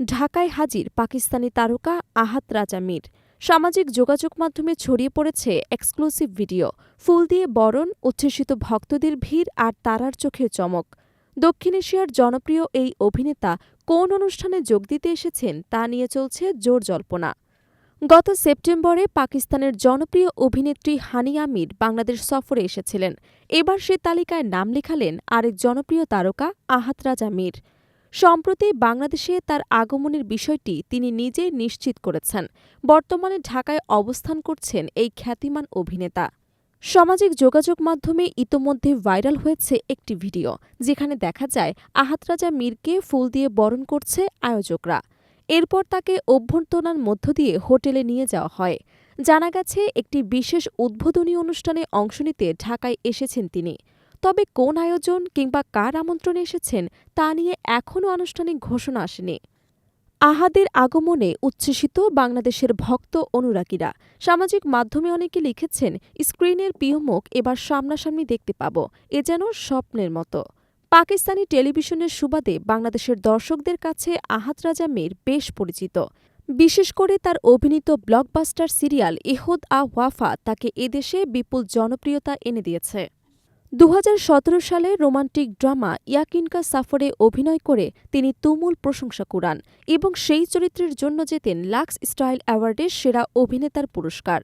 ঢাকায় হাজির পাকিস্তানি তারকা আহাত রাজা মীর। সামাজিক যোগাযোগ মাধ্যমে ছড়িয়ে পড়েছে এক্সক্লুসিভ ভিডিও। ফুল দিয়ে বরণ, উচ্ছ্বসিত ভক্তদের ভিড় আর তারার চোখের চমক। দক্ষিণ এশিয়ার জনপ্রিয় এই অভিনেতা কোন অনুষ্ঠানে যোগ দিতে এসেছেন তা নিয়ে চলছে জোর জল্পনা। গত সেপ্টেম্বরে পাকিস্তানের জনপ্রিয় অভিনেত্রী হানিয়া মীর বাংলাদেশ সফরে এসেছিলেন। এবার সে তালিকায় নাম লেখালেন আরেক জনপ্রিয় তারকা আহাত রাজা মীর। সম্প্রতি বাংলাদেশে তার আগমনের বিষয়টি তিনি নিজেই নিশ্চিত করেছেন। বর্তমানে ঢাকায় অবস্থান করছেন এই খ্যাতিমান অভিনেতা। সামাজিক যোগাযোগ মাধ্যমে ইতোমধ্যে ভাইরাল হয়েছে একটি ভিডিও, যেখানে দেখা যায় আহাত রাজা মীরকে ফুল দিয়ে বরণ করছে আয়োজকরা। এরপর তাকে অভ্যর্থনার মধ্য দিয়ে হোটেলে নিয়ে যাওয়া হয়। জানা গেছে, একটি বিশেষ উদ্বোধনী অনুষ্ঠানে অংশ নিতে ঢাকায় এসেছেন তিনি। তবে কোন আয়োজন কিংবা কার আমন্ত্রণে এসেছেন তা নিয়ে এখনও আনুষ্ঠানিক ঘোষণা আসেনি। আহাদের আগমনে উচ্ছ্বসিত বাংলাদেশের ভক্ত অনুরাগীরা। সামাজিক মাধ্যমে অনেকে লিখেছেন, স্ক্রিনের প্রিয়মুখ এবার সামনাসামনি দেখতে পাব। এ যেন স্বপ্নের মতো। পাকিস্তানি টেলিভিশনের সুবাদে বাংলাদেশের দর্শকদের কাছে আহাত রাজা মীর বেশ পরিচিত। বিশেষ করে তার অভিনীত ব্লকবাস্টার সিরিয়াল ইহুদ আ ওয়াফা তাকে এদেশে বিপুল জনপ্রিয়তা এনে দিয়েছে। দু হাজার সতেরো সালে রোমান্টিক ড্রামা ইয়াকিনকা সাফরে অভিনয় করে তিনি তুমুল প্রশংসা কুড়ান এবং সেই চরিত্রের জন্য জেতেন লাক্স স্টাইল অ্যাওয়ার্ডের সেরা অভিনেতার পুরস্কার।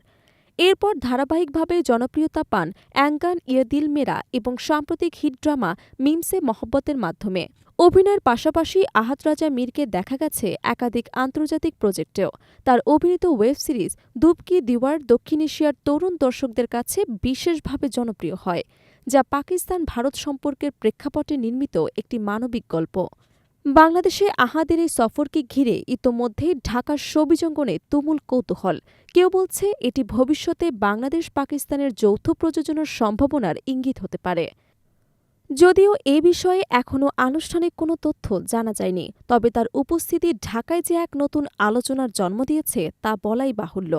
এরপর ধারাবাহিকভাবে জনপ্রিয়তা পান অ্যাঙ্গান ইয়দিল মেরা এবং সাম্প্রতিক হিট ড্রামা মিমসে মহব্বতের মাধ্যমে। অভিনয়ের পাশাপাশি আহাত রাজা মীরকে দেখা গেছে একাধিক আন্তর্জাতিক প্রজেক্টেও। তার অভিনীত ওয়েব সিরিজ দুবকি দিওয়ার দক্ষিণ এশিয়ার তরুণ দর্শকদের কাছে বিশেষভাবে জনপ্রিয় হয়। যা পাকিস্তান ভারত সম্পর্কের প্রেক্ষাপটে নির্মিত একটি মানবিক গল্প। বাংলাদেশে আহাদের এই সফরকে ঘিরে ইতোমধ্যে ঢাকার সবিজঙ্গনে তুমুল কৌতূহল। কেউ বলছে এটি ভবিষ্যতে বাংলাদেশ পাকিস্তানের যৌথ প্রযোজনার সম্ভাবনার ইঙ্গিত হতে পারে। যদিও এ বিষয়ে এখনও আনুষ্ঠানিক কোনো তথ্য জানা যায়নি, তবে তার উপস্থিতি ঢাকায় যে এক নতুন আলোচনার জন্ম দিয়েছে তা বলাই বাহুল্য।